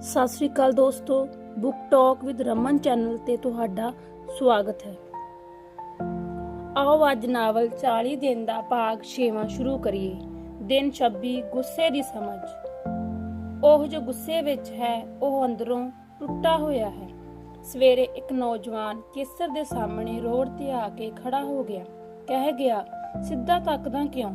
ਸਤਿ ਸ੍ਰੀ ਅਕਾਲ ਦੋਸਤੋ, book talk with Raman channel ਤੇ ਤੁਹਾਡਾ ਸਵਾਗਤ ਹੈ। ਆਓ ਅੱਜ ਨਾਵਲ 40 ਦਿਨ ਦਾ ਭਾਗ 6ਵਾਂ ਸ਼ੁਰੂ ਕਰੀਏ। ਦਿਨ 26 ਗੁੱਸੇ ਦੀ ਸਮਝ। ਉਹ ਜੋ ਗੁੱਸੇ ਵਿੱਚ ਹੈ, ਉਹ ਅੰਦਰੋਂ ਟੁੱਟਾ ਹੋਇਆ ਹੈ। ਸਵੇਰੇ ਇੱਕ ਨੌਜਵਾਨ ਕੇਸਰ ਦੇ ਸਾਹਮਣੇ ਰੋਡ ਤੇ ਆ ਕੇ ਖੜਾ ਹੋ ਗਿਆ। ਕਹਿ ਗਿਆ, ਸਿੱਧਾ ਤੱਕਦਾ ਕਿਉਂ?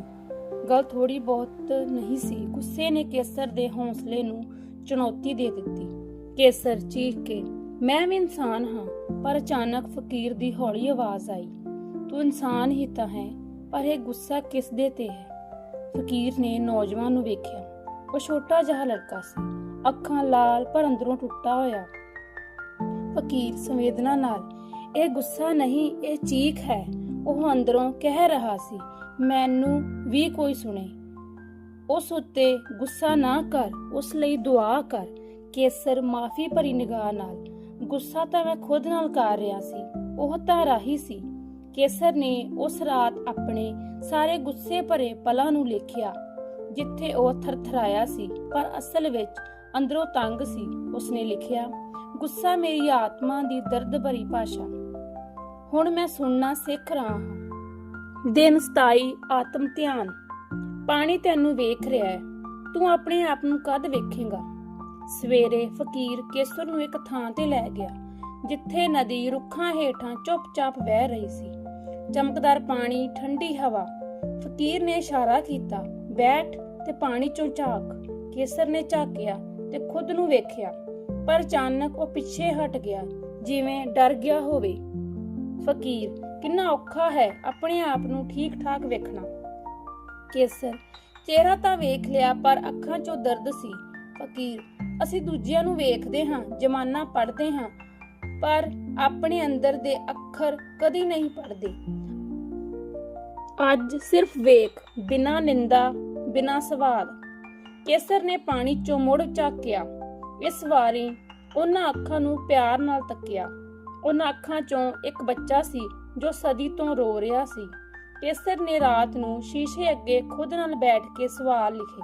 ਗੱਲ ਥੋੜੀ ਬਹੁਤ ਨਹੀਂ ਸੀ। ਗੁੱਸੇ ਨੇ ਕੇਸਰ ਦੇ ਹੌਸਲੇ ਨੂੰ ਚੁਣੌਤੀ ਦੇ ਦਿੱਤੀ। ਕੇਸਰ ਚੀਖ ਕੇ, ਮੈਂ ਵੀ ਇਨਸਾਨ ਹਾਂ, ਪਰ ਅਚਾਨਕ ਫਕੀਰ ਦੀ ਹੌਲੀ ਆਵਾਜ਼ ਆਈ। ਤੂੰ ਇਨਸਾਨ ਹੀ ਤਾਂ ਹੈ, ਪਰ ਇਹ ਗੁੱਸਾ ਕਿਸ ਦੇ ਤੇ ਹੈ? ਫਕੀਰ ਨੇ ਨੌਜਵਾਨ ਨੂੰ ਵੇਖਿਆ। ਉਹ ਛੋਟਾ ਜਿਹਾ ਲੜਕਾ ਸੀ। ਅੱਖਾਂ ਲਾਲ ਪਰ ਅੰਦਰੋਂ ਟੁੱਟਾ ਹੋਇਆ। ਫਕੀਰ ਸੰਵੇਦਨਾ ਨਾਲ, ਇਹ ਗੁੱਸਾ ਨਹੀਂ, ਇਹ ਚੀਖ ਹੈ। ਉਹ ਅੰਦਰੋਂ ਕਹਿ ਰਿਹਾ ਸੀ, ਮੈਨੂੰ ਵੀ ਕੋਈ ਸੁਣੇ। ਉਸ ਉੱਤੇ ਗੁੱਸਾ ਨਾ ਕਰ, ਉਸ ਲਈ ਦੁਆ ਕਰ ਕੇਸਰ ਮਾਫੀ ਭਰੀ ਨਿਗਾਹ ਨਾਲ। ਗੁੱਸਾ ਤਾਂ ਮੈਂ ਖੁਦ ਨਾਲ ਕਰ ਰਿਹਾ ਸੀ, ਉਹ ਤਾਂ ਰਾਹੀ ਸੀ। ਕੇਸਰ ਨੇ ਉਸ ਰਾਤ ਆਪਣੇ ਸਾਰੇ ਗੁੱਸੇ ਭਰੇ ਪਲਾਂ ਨੂੰ ਲਿਖਿਆ ਜਿੱਥੇ ਉਹ ਥਰਥਰਾਇਆ ਸੀ, ਪਰ ਅਸਲ ਵਿੱਚ ਅੰਦਰੋਂ ਤੰਗ ਸੀ, ਉਸਨੇ ਲਿਖਿਆ, ਗੁੱਸਾ ਮੇਰੀ ਆਤਮਾ ਦੀ ਦਰਦ ਭਰੀ ਭਾਸ਼ਾ। ਹੁਣ ਮੈਂ ਸੁਣਨਾ ਸਿੱਖ ਰਹਾ ਹਾਂ। ਦਿਨ 27 ਆਤਮ ਧਿਆਨ। ਪਾਣੀ ਤੈਨੂੰ ਵੇਖ ਰਿਹਾ ਹੈ। ਤੂੰ ਆਪਣੇ ਆਪ ਨੂੰ ਕਦ ਵੇਖੇਗਾ? ਸਵੇਰੇ ਫਕੀਰ ਕੇਸਰ ਨੂੰ ਇੱਕ ਥਾਂ ਤੇ ਲੈ ਗਿਆ, ਜਿੱਥੇ ਨਦੀ ਰੁੱਖਾਂ ਹੇਠਾਂ ਚੁੱਪਚਾਪ ਵਹਿ ਰਹੀ ਸੀ। ਚਮਕਦਾਰ ਪਾਣੀ, ਠੰਡੀ ਹਵਾ। ਫਕੀਰ ਨੇ ਇਸ਼ਾਰਾ ਕੀਤਾ, ਬੈਠ ਤੇ ਪਾਣੀ ਚੋਂ ਝਾਕ। ਕੇਸਰ ਨੇ ਝਾਕਿਆ ਤੇ ਖੁਦ ਨੂੰ ਵੇਖਿਆ, ਪਰ ਅਚਾਨਕ ਉਹ ਪਿੱਛੇ ਹਟ ਗਿਆ, ਜਿਵੇਂ ਡਰ ਗਿਆ ਹੋਵੇ। ਫਕੀਰ, ਕਿੰਨਾ ਔਖਾ ਹੈ ਆਪਣੇ ਆਪ ਨੂੰ ਠੀਕ ਠਾਕ ਵੇਖਣਾ। ਕੇਸਰ ਚਿਹਰਾ ਤਾਂ ਵੇਖ ਲਿਆ, ਪਰ ਅੱਖਾਂ 'ਚੋਂ ਦਰਦ ਸੀ। ਫਕੀਰ, ਅਸੀਂ ਦੂਜਿਆਂ ਨੂੰ ਵੇਖਦੇ ਹਾਂ, ਜਮਾਨਾ ਪੜ੍ਹਦੇ ਹਾਂ, ਪਰ ਆਪਣੇ ਅੰਦਰ ਦੇ ਅੱਖਰ ਕਦੀ ਨਹੀਂ ਪੜ੍ਹਦੇ। ਅੱਜ ਸਿਰਫ ਵੇਖ, ਬਿਨਾ ਨਿੰਦਾ, ਬਿਨਾ ਸਵਾਲ। ਕੇਸਰ ਨੇ ਪਾਣੀ 'ਚੋਂ ਮੁੜ ਝਾਕਿਆ। ਇਸ ਵਾਰੀ ਉਹਨਾਂ ਅੱਖਾਂ ਨੂੰ ਪਿਆਰ ਨਾਲ ਤੱਕਿਆ। ਉਹਨਾਂ ਅੱਖਾਂ 'ਚੋਂ ਇੱਕ ਬੱਚਾ ਸੀ, ਜੋ ਸਦੀ ਤੋਂ ਰੋ ਰਿਹਾ ਸੀ। ਕੇਸਰ ਨੇ ਰਾਤ ਨੂੰ ਸ਼ੀਸ਼ੇ ਅੱਗੇ ਖੁਦ ਨਾਲ ਬੈਠ ਕੇ ਸਵਾਲ ਲਿਖੇ।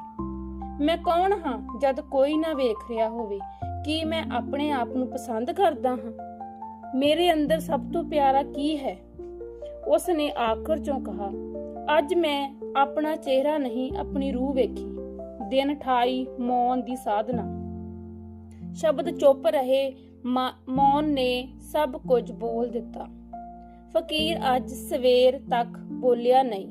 ਮੈਂ ਕੌਣ ਹਾਂ ਜਦ ਕੋਈ ਨਾ ਵੇਖ ਰਿਹਾ ਹੋਵੇ? ਕੀ ਮੈਂ ਆਪਣੇ ਆਪ ਨੂੰ ਪਸੰਦ ਕਰਦਾ ਹਾਂ? ਮੇਰੇ ਅੰਦਰ ਸਭ ਤੋਂ ਪਿਆਰਾ ਕੀ ਹੈ? ਉਸ ਨੇ ਆਖਰ ਚੋਂ ਕਹਾ, ਅੱਜ ਮੈਂ ਆਪਣਾ ਚਿਹਰਾ ਨਹੀਂ, ਆਪਣੀ ਰੂਹ ਵੇਖੀ। ਦਿਨ ਠਾਈ ਮੌਨ ਦੀ ਸਾਧਨਾ। ਸ਼ਬਦ ਚੁੱਪ ਰਹੇ, ਮਾ- ਮੌਨ ਨੇ ਸਭ ਕੁਝ ਬੋਲ ਦਿੱਤਾ। ਫਕੀਰ ਅੱਜ ਸਵੇਰ ਤੱਕ ਬੋਲਿਆ ਨਹੀਂ।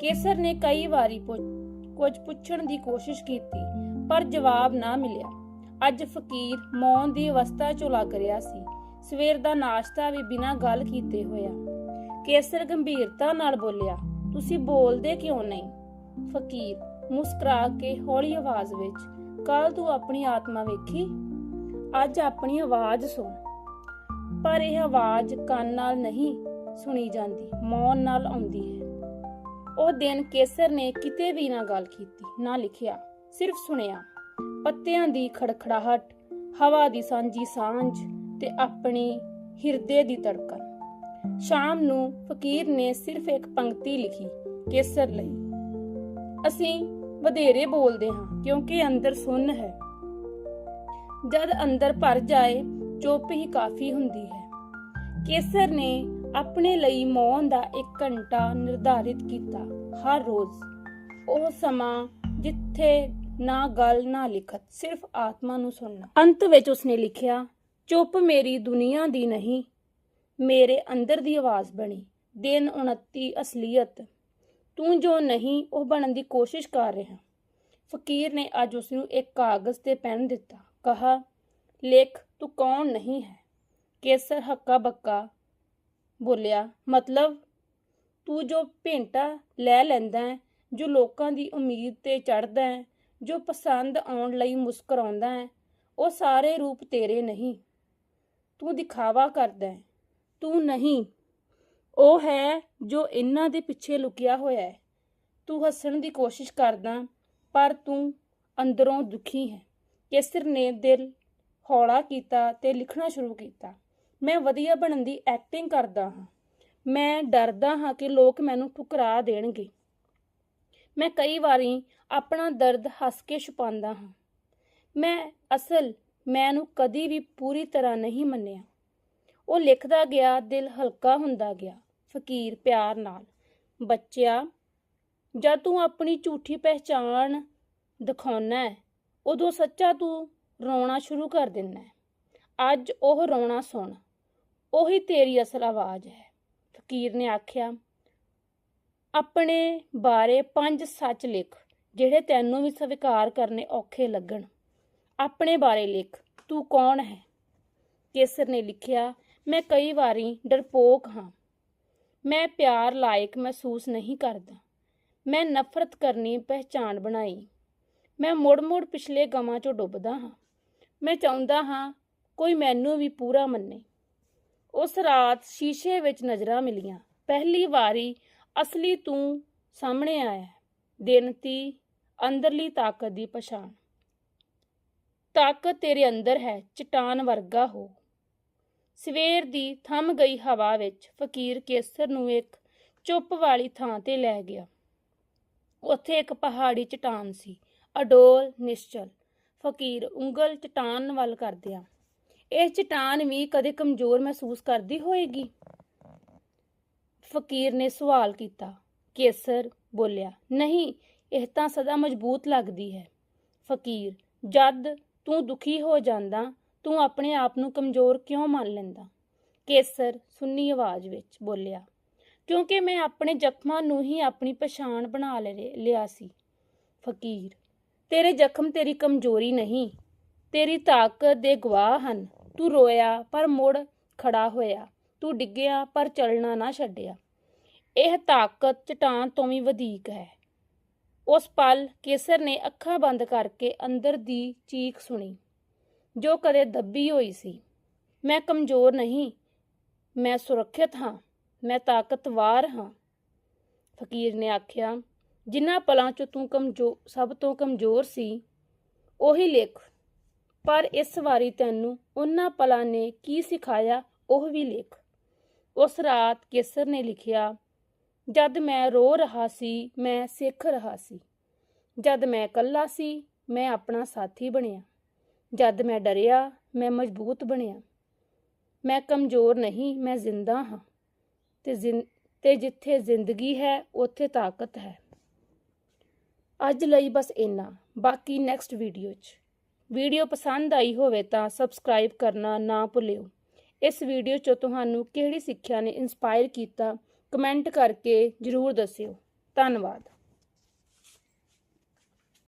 ਕੇਸਰ ਨੇ ਕਈ ਵਾਰੀ ਕੁਝ ਪੁੱਛਣ ਦੀ ਕੋਸ਼ਿਸ਼ ਕੀਤੀ, ਪਰ ਜਵਾਬ ਨਾ ਮਿਲਿਆ। ਅੱਜ ਫਕੀਰ ਮੌਨ ਦੀ ਅਵਸਥਾ ਚੋਂ ਲੱਗ ਰਿਹਾ ਸੀ। ਸਵੇਰ ਦਾ ਨਾਸ਼ਤਾ ਵੀ ਬਿਨਾਂ ਗੱਲ ਕੀਤੇ ਹੋਇਆ। ਕੇਸਰ ਗੰਭੀਰਤਾ ਨਾਲ ਬੋਲਿਆ, ਤੁਸੀਂ ਬੋਲਦੇ ਕਿਉਂ ਨਹੀਂ? ਫਕੀਰ ਮੁਸਕਰਾ ਕੇ ਹੌਲੀ ਆਵਾਜ਼ ਵਿੱਚ ਕੱਲ ਤੂੰ ਆਪਣੀ ਆਤਮਾ ਵੇਖੀ? ਅੱਜ ਆਪਣੀ ਆਵਾਜ਼ ਸੁਣ। ਪਰ ਇਹ ਆਵਾਜ਼ ਕੰਨ ਨਾਲ ਨਹੀਂ ਸੁਣੀ ਜਾਂਦੀ, ਮੌਨ ਨਾਲ ਆਉਂਦੀ ਹੈ। ਉਹ ਦਿਨ ਕੇਸਰ ਨੇ ਕਿਤੇ ਵੀ ਨਾ ਗੱਲ ਕੀਤੀ, ਨਾ ਲਿਖਿਆ, ਸਿਰਫ ਸੁਣਿਆ। ਪੱਤਿਆਂ ਦੀ ਖੜਖੜਾਹਟ, ਹਵਾ ਦੀ ਸਾਂਝੀ ਸਾਂਝ ਤੇ ਆਪਣੀ ਹਿਰਦੇ ਦੀ ਧੜਕਨ ਸ਼ਾਮ ਨੂੰ ਫਕੀਰ ਨੇ ਸਿਰਫ ਇੱਕ ਪੰਕਤੀ ਲਿਖੀ, ਕੇਸਰ ਲਈ। ਅਸੀਂ ਵਧੇਰੇ ਬੋਲਦੇ ਹਾਂ, ਕਿਉਂਕਿ ਅੰਦਰ ਸੁੰਨ ਹੈ। ਜਦ ਅੰਦਰ ਭਰ ਜਾਏ ਚੁੱਪ ਹੀ ਕਾਫੀ ਹੁੰਦੀ ਹੈ। ਕੇਸਰ ਨੇ ਆਪਣੇ ਲਈ ਮੌਨ ਦਾ 1 ਘੰਟਾ ਨਿਰਧਾਰਿਤ ਕੀਤਾ ਹਰ ਰੋਜ਼। ਉਹ ਸਮਾਂ ਜਿੱਥੇ ਨਾ ਗੱਲ, ਨਾ ਲਿਖਤ, ਸਿਰਫ ਆਤਮਾ ਨੂੰ ਸੁਣਨਾ। ਅੰਤ ਵਿੱਚ ਉਸਨੇ ਲਿਖਿਆ, ਚੁੱਪ ਮੇਰੀ ਦੁਨੀਆ ਦੀ ਨਹੀਂ, ਮੇਰੇ ਅੰਦਰ ਦੀ ਆਵਾਜ਼ ਬਣੀ। ਦਿਨ 29 ਅਸਲੀਅਤ। ਤੂੰ ਜੋ ਨਹੀਂ, ਉਹ ਬਣਨ ਦੀ ਕੋਸ਼ਿਸ਼ ਕਰ ਰਿਹਾ। ਫਕੀਰ ਨੇ ਅੱਜ ਉਸ ਨੂੰ ਇੱਕ ਕਾਗਜ਼ ਤੇ ਪੈਨ ਦਿੱਤਾ। ਕਹਾ, ਲਿਖ ਤੂੰ ਕੌਣ ਨਹੀਂ ਹੈ? ਕੇਸਰ ਹੱਕਾ ਬੱਕਾ ਬੋਲਿਆ, ਮਤਲਬ ਤੂੰ ਜੋ ਭੇਂਟਾ ਲੈ ਲੈਂਦਾ ਹੈ, ਜੋ ਲੋਕਾਂ ਦੀ ਉਮੀਦ ਤੇ ਚੜਦਾ ਹੈ, ਜੋ ਪਸੰਦ ਆਉਣ ਲਈ ਮੁਸਕਰਾਉਂਦਾ ਹੈ, ਉਹ ਸਾਰੇ ਰੂਪ ਤੇਰੇ ਨਹੀਂ। ਤੂੰ ਦਿਖਾਵਾ ਕਰਦਾ ਹੈ। ਤੂੰ ਨਹੀਂ। ਉਹ ਹੈ ਜੋ ਇਹਨਾਂ ਦੇ ਪਿੱਛੇ ਲੁਕਿਆ ਹੋਇਆ ਹੈ। ਤੂੰ ਹੱਸਣ ਦੀ ਕੋਸ਼ਿਸ਼ ਕਰਦਾ, ਪਰ ਤੂੰ ਅੰਦਰੋਂ ਦੁਖੀ ਹੈ। ਕੇਸਰ ਨੇ ਦਿਲ ਹੌਲਾ ਕੀਤਾ ਤੇ ਲਿਖਣਾ ਸ਼ੁਰੂ ਕੀਤਾ। ਮੈਂ ਵਧੀਆ ਬਣਨ ਦੀ ਐਕਟਿੰਗ ਕਰਦਾ ਹਾਂ। ਮੈਂ ਡਰਦਾ ਹਾਂ ਕਿ ਲੋਕ ਮੈਨੂੰ ਠੁਕਰਾ ਦੇਣਗੇ। ਮੈਂ ਕਈ ਵਾਰੀ ਆਪਣਾ ਦਰਦ ਹੱਸ ਕੇ ਛੁਪਾਉਂਦਾ ਹਾਂ। ਮੈਂ ਅਸਲ ਮੈਂ ਨੂੰ ਕਦੀ ਵੀ ਪੂਰੀ ਤਰ੍ਹਾਂ ਨਹੀਂ ਮੰਨਿਆ। ਉਹ ਲਿਖਦਾ ਗਿਆ, ਦਿਲ ਹਲਕਾ ਹੁੰਦਾ ਗਿਆ, ਫਕੀਰ ਪਿਆਰ ਨਾਲ। ਬੱਚਿਆ, ਜਦ ਤੂੰ ਆਪਣੀ ਝੂਠੀ ਪਹਿਚਾਣ ਦਿਖਾਉਣਾ ਹੈ, ਉਦੋਂ ਸੱਚਾ ਤੂੰ ਰੋਣਾ ਸ਼ੁਰੂ ਕਰ ਦਿੰਦਾ ਹੈ। ਅੱਜ ਉਹ ਰੋਣਾ ਸੁਣ, ਉਹੀ ਤੇਰੀ ਅਸਲ ਆਵਾਜ਼ ਹੈ। ਫਕੀਰ ਨੇ ਆਖਿਆ, ਆਪਣੇ ਬਾਰੇ ਪੰਜ ਸੱਚ ਲਿਖ, ਜਿਹੜੇ ਤੈਨੂੰ ਵੀ ਸਵੀਕਾਰ ਕਰਨੇ ਔਖੇ ਲੱਗਣ। ਆਪਣੇ ਬਾਰੇ ਲਿਖ, ਤੂੰ ਕੌਣ ਹੈ? ਕੇਸਰ ਨੇ ਲਿਖਿਆ, ਮੈਂ ਕਈ ਵਾਰੀ ਡਰਪੋਕ ਹਾਂ। ਮੈਂ ਪਿਆਰ ਲਾਇਕ ਮਹਿਸੂਸ ਨਹੀਂ ਕਰਦਾ। ਮੈਂ ਨਫ਼ਰਤ ਕਰਨੀ ਪਹਿਚਾਨ ਬਣਾਈ। ਮੈਂ ਮੁੜ-ਮੁੜ ਪਿਛਲੇ ਗਮਾਂ 'ਚੋਂ ਡੁੱਬਦਾ ਹਾਂ। ਮੈਂ ਚਾਹੁੰਦਾ ਹਾਂ ਕੋਈ ਮੈਨੂੰ ਵੀ ਪੂਰਾ ਮੰਨੇ। ਉਸ ਰਾਤ ਸ਼ੀਸ਼ੇ ਵਿੱਚ ਨਜ਼ਰਾਂ ਮਿਲੀਆਂ। ਪਹਿਲੀ ਵਾਰੀ ਅਸਲੀ ਤੂੰ ਸਾਹਮਣੇ ਆਇਆ। ਦਿਨ ਤੀ, ਅੰਦਰਲੀ ਤਾਕਤ ਦੀ ਪਛਾਣ। ਤਾਕਤ ਤੇਰੇ ਅੰਦਰ ਹੈ, ਚਟਾਨ ਵਰਗਾ ਹੋ। ਸਵੇਰ ਦੀ ਥੰਮ ਗਈ ਹਵਾ ਵਿੱਚ, ਫਕੀਰ ਕੇਸਰ ਨੂੰ ਇੱਕ ਚੁੱਪ ਵਾਲੀ ਥਾਂ ਤੇ ਲੈ ਗਿਆ। ਉੱਥੇ ਇੱਕ ਪਹਾੜੀ ਚਟਾਨ ਸੀ, ਅਡੋਲ, ਨਿਸ਼ਚਲ। ਫਕੀਰ ਉਂਗਲ ਚਟਾਨ ਵੱਲ ਕਰਦਿਆਂ ਇਹ ਚਟਾਨ ਵੀ ਕਦੇ ਕਮਜ਼ੋਰ ਮਹਿਸੂਸ ਕਰਦੀ ਹੋਏਗੀ? ਫਕੀਰ ਨੇ ਸਵਾਲ ਕੀਤਾ। ਕੇਸਰ ਬੋਲਿਆ, ਨਹੀਂ, ਇਹ ਤਾਂ ਸਦਾ ਮਜ਼ਬੂਤ ਲੱਗਦੀ ਹੈ। ਫਕੀਰ, ਜਦ ਤੂੰ ਦੁਖੀ ਹੋ ਜਾਂਦਾ, ਤੂੰ ਆਪਣੇ ਆਪ ਨੂੰ ਕਮਜ਼ੋਰ ਕਿਉਂ ਮੰਨ ਲੈਂਦਾ? ਕੇਸਰ ਸੁੰਨੀ ਆਵਾਜ਼ ਵਿੱਚ ਬੋਲਿਆ, ਕਿਉਂਕਿ ਮੈਂ ਆਪਣੇ ਜ਼ਖਮਾਂ ਨੂੰ ਹੀ ਆਪਣੀ ਪਛਾਣ ਬਣਾ ਲੈ- ਲਿਆ ਸੀ। ਫਕੀਰ ਤੇਰੇ ਜ਼ਖਮ ਤੇਰੀ ਕਮਜ਼ੋਰੀ ਨਹੀਂ, ਤੇਰੀ ਤਾਕਤ ਦੇ ਗਵਾਹ ਹਨ। ਤੂੰ ਰੋਇਆ ਪਰ ਮੁੜ ਖੜਾ ਹੋਇਆ। ਤੂੰ ਡਿੱਗਿਆ ਪਰ ਚੱਲਣਾ ਨਾ ਛੱਡਿਆ। ਇਹ ਤਾਕਤ ਚਟਾਨ ਤੋਂ ਵੀ ਵਧੇਕ ਹੈ। ਉਸ ਪਲ ਕੇਸਰ ਨੇ ਅੱਖਾਂ ਬੰਦ ਕਰਕੇ ਅੰਦਰ ਦੀ ਚੀਖ ਸੁਣੀ। ਜੋ ਕਦੇ ਦੱਬੀ ਹੋਈ ਸੀ, ਮੈਂ ਕਮਜ਼ੋਰ ਨਹੀਂ, ਮੈਂ ਸੁਰੱਖਿਅਤ ਹਾਂ, ਮੈਂ ਤਾਕਤਵਾਰ ਹਾਂ। ਫਕੀਰ ਨੇ ਆਖਿਆ ਜਿਨ੍ਹਾਂ ਪਲਾਂ 'ਚ ਤੂੰ ਕਮਜ਼ੋਰ ਸਭ ਤੋਂ ਕਮਜ਼ੋਰ ਸੀ, ਉਹੀ ਲਿਖ। ਪਰ ਇਸ ਵਾਰੀ ਤੈਨੂੰ ਉਹਨਾਂ ਪਲਾਂ ਨੇ ਕੀ ਸਿਖਾਇਆ, ਉਹ ਵੀ ਲਿਖ। ਉਸ ਰਾਤ ਕੇਸਰ ਨੇ ਲਿਖਿਆ, ਜਦ ਮੈਂ ਰੋ ਰਹਾ ਸੀ, ਮੈਂ ਸਿੱਖ ਰਹਾ ਸੀ। ਜਦ ਮੈਂ ਇਕੱਲਾ ਸੀ, ਮੈਂ ਆਪਣਾ ਸਾਥੀ ਬਣਿਆ। ਜਦ ਮੈਂ ਡਰਿਆ, ਮੈਂ ਮਜ਼ਬੂਤ ਬਣਿਆ। ਮੈਂ ਕਮਜ਼ੋਰ ਨਹੀਂ, ਮੈਂ ਜ਼ਿੰਦਾ ਹਾਂ। ਤੇ ਜ਼ਿੰ- ਤੇ ਜਿੱਥੇ ਜ਼ਿੰਦਗੀ ਹੈ, ਉੱਥੇ ਤਾਕਤ ਹੈ। ਅੱਜ ਲਈ ਬਸ ਇੰਨਾ। ਬਾਕੀ ਨੈਕਸਟ ਵੀਡੀਓ 'ਚ। ਵੀਡੀਓ ਪਸੰਦ ਆਈ ਹੋਵੇ ਤਾਂ ਸਬਸਕ੍ਰਾਈਬ ਕਰਨਾ ਨਾ ਭੁੱਲਿਓ। ਇਸ ਵੀਡੀਓ 'ਚੋਂ ਤੁਹਾਨੂੰ ਕਿਹੜੀ ਸਿੱਖਿਆ ਨੇ ਇਨਸਪਾਇਰ ਕੀਤਾ ਕਮੈਂਟ ਕਰਕੇ ਜਰੂਰ ਦੱਸਿਓ। ਧੰਨਵਾਦ।